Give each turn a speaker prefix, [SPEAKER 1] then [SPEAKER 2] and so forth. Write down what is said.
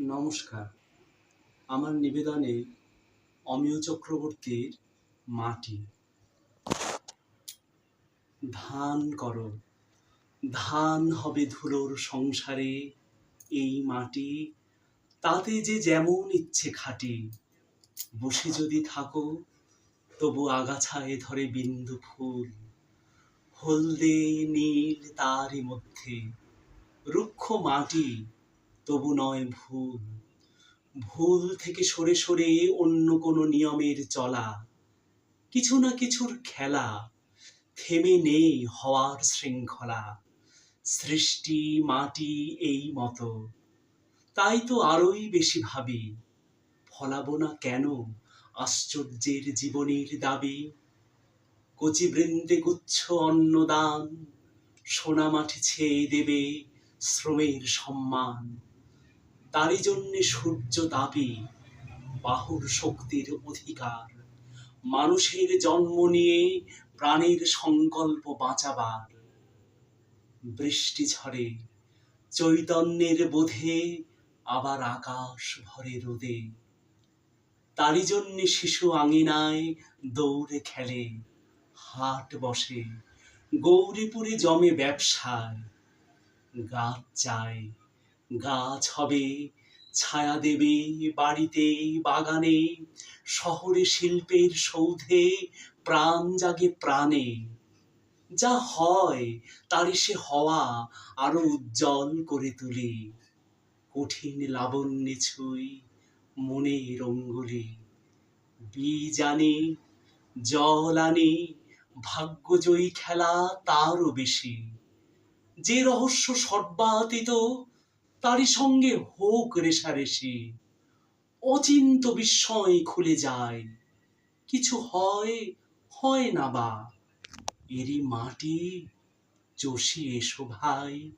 [SPEAKER 1] নমস্কার। আমার নিবেদনে অমিয় চক্রবর্তীর মাটি। ধান করো, ধান হবে ধুলোর সংসারে, এই মাটি তাতে যে যেমন ইচ্ছে খাটি। বসে যদি থাকো, তবু আগাছায় ধরে বিন্দু ফুল। হলদে নীল তারই মধ্যে রুক্ষ মাটি তবু নয় ভুল। ভুল থেকে সরে সরে অন্য কোনো নিয়মের চলা। কিছু না কিছুর খেলা। থেমে নেই হওয়ার শৃঙ্খলা। সৃষ্টি, মাটি এই মতো। তাই তো আরোই বেশি ভাবি। ফলাবো না কেন আশ্চর্যের জীবনের দাবি? কচি বৃন্দে গুচ্ছ অন্নদান। সোনা মাঠে ছেয়ে দেবে শ্রমের সম্মান। তারই জন্যে সূর্য তাপি বাহুর শক্তির অধিকার। মানুষের জন্ম নিয়ে প্রাণের সংকল্প বাঁচাবার। বৃষ্টি ঝরে চৈতন্যের বোধে আবার আকাশ ভরে রোদে। তারই জন্যে শিশু আঙিনায় দৌড়ে খেলে, হাট বসে, গৌরীপুরে জমে ব্যবসায়, গাছ চায় গাছ হবে, ছায়া দেবে বাড়িতে, বাগানে, শহরে শিল্পের সৌধে, প্রাণ জাগে প্রাণে। যা হয় তারই সে হওয়া আরও উজ্জ্বল করে তুলে। কঠিন লাবণ্যে ছুঁই মনের অঙ্গুলি। বীজ আনি, জল আনি, ভাগ্যজয়ী খেলা তারও বেশি। যে রহস্য সর্বাতীত তারই সঙ্গে হোক রেশারেশি। অচিন্ত বিস্ময় খুলে যায়। কিছু হয় হয় না বা। এরই মাটি চষি এসো ভাই।